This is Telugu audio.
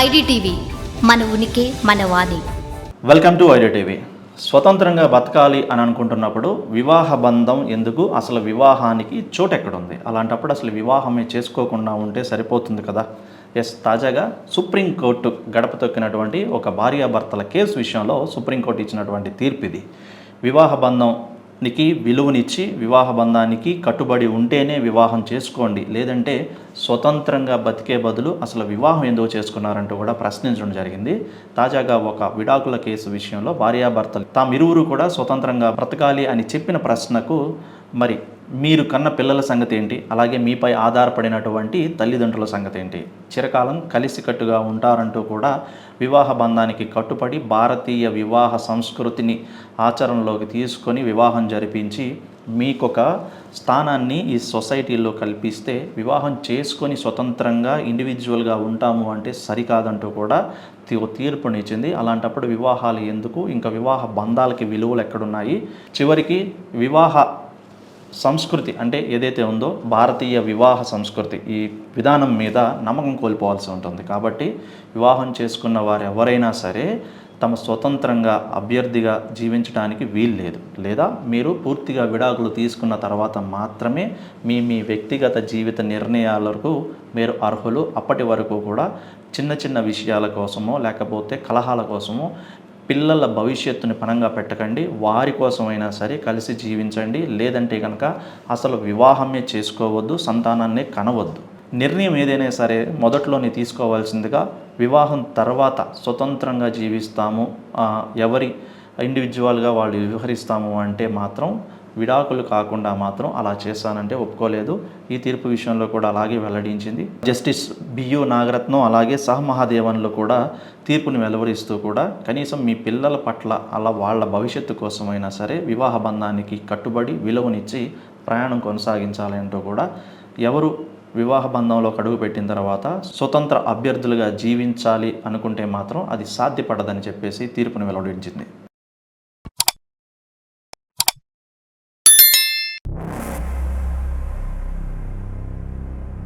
ఐడిటీవీ మన ఉనికి మన వాణి. Welcome to IDTV. స్వతంత్రంగా బతకాలి అని అనుకుంటున్నప్పుడు వివాహ బంధం ఎందుకు? అసలు వివాహానికి చోటు ఎక్కడుంది అలాంటప్పుడు అసలు వివాహమే చేసుకోకుండా ఉంటే సరిపోతుంది కదా? ఎస్ తాజాగా సుప్రీంకోర్టు గడప తొక్కినటువంటి ఒక భార్యాభర్తల కేసు విషయంలో సుప్రీంకోర్టు ఇచ్చినటువంటి తీర్పు ఇది వివాహ బంధం బంధంనికి విలువనిచ్చి వివాహ బంధానికి కట్టుబడి ఉంటేనే వివాహం చేసుకోండి. లేదంటే స్వతంత్రంగా బతికే బదులు అసలు వివాహం ఎందుకు చేసుకున్నారంటూ కూడా ప్రశ్నించడం జరిగింది. తాజాగా ఒక విడాకుల కేసు విషయంలో భార్యాభర్తలు తామిరువురు కూడా స్వతంత్రంగా బ్రతకాలి అని చెప్పిన ప్రశ్నకు మరి మీరు కన్న పిల్లల సంగతి ఏంటి? అలాగే మీపై ఆధారపడినటువంటి తల్లిదండ్రుల సంగతి ఏంటి? చిరకాలం కలిసికట్టుగా ఉంటారంటూ కూడా వివాహ బంధానికి కట్టుబడి భారతీయ వివాహ సంస్కృతిని ఆచరణలోకి తీసుకొని వివాహం జరిపించి మీకొక స్థానాన్ని ఈ సొసైటీలో కల్పిస్తే వివాహం చేసుకొని స్వతంత్రంగా ఇండివిజువల్గా ఉంటాము అంటే సరికాదంటూ కూడా తీ- తీర్పునిచ్చింది అలాంటప్పుడు వివాహాలు ఎందుకు? ఇంకా వివాహ బంధాలకి విలువలు ఎక్కడున్నాయి? చివరికి వివాహ సంస్కృతి అంటే ఏదైతే ఉందో భారతీయ వివాహ సంస్కృతి ఈ విధానం మీద నమ్మకం కోల్పోవాల్సి ఉంటుంది. కాబట్టి వివాహం చేసుకున్న వారు ఎవరైనా సరే తమ స్వతంత్రంగా అభ్యర్థిగా జీవించడానికి వీలు లేదు. లేదా మీరు పూర్తిగా విడాకులు తీసుకున్న తర్వాత మాత్రమే మీ మీ వ్యక్తిగత జీవిత నిర్ణయాలకు మీరు అర్హులు. అప్పటి వరకు కూడా చిన్న చిన్న విషయాల కోసమో లేకపోతే కలహాల కోసమో పిల్లల భవిష్యత్తుని పనంగా పెట్టకండి. వారి కోసమైనా సరే కలిసి జీవించండి. లేదంటే కనుక అసలు వివాహమే చేసుకోవద్దు సంతానాన్ని కనవద్దు. నిర్ణయం ఏదైనా సరే మొదట్లోనే తీసుకోవాల్సిందిగా వివాహం తర్వాత స్వతంత్రంగా జీవిస్తాము. ఎవరి ఇండివిజువల్గా వాళ్ళు వ్యవహరిస్తాము అంటే మాత్రం విడాకులు కాకుండా మాత్రం అలా చేశానంటే ఒప్పుకోలేదు. ఈ తీర్పు విషయంలో కూడా అలాగే వెల్లడించింది. జస్టిస్ బియు నాగరత్నం అలాగే సహమహాదేవన్లు కూడా తీర్పుని వెలువరిస్తూ కూడా కనీసం మీ పిల్లల పట్ల అలా వాళ్ళ భవిష్యత్తు కోసమైనా సరే వివాహ బంధానికి కట్టుబడి విలువనిచ్చి ప్రయాణం కొనసాగించాలంటూ కూడా ఎవరు వివాహ బంధంలో అడుగు పెట్టిన తర్వాత స్వతంత్ర అభ్యర్థులుగా జీవించాలి అనుకుంటే మాత్రం అది సాధ్యపడదని చెప్పేసి తీర్పును వెల్లడించింది.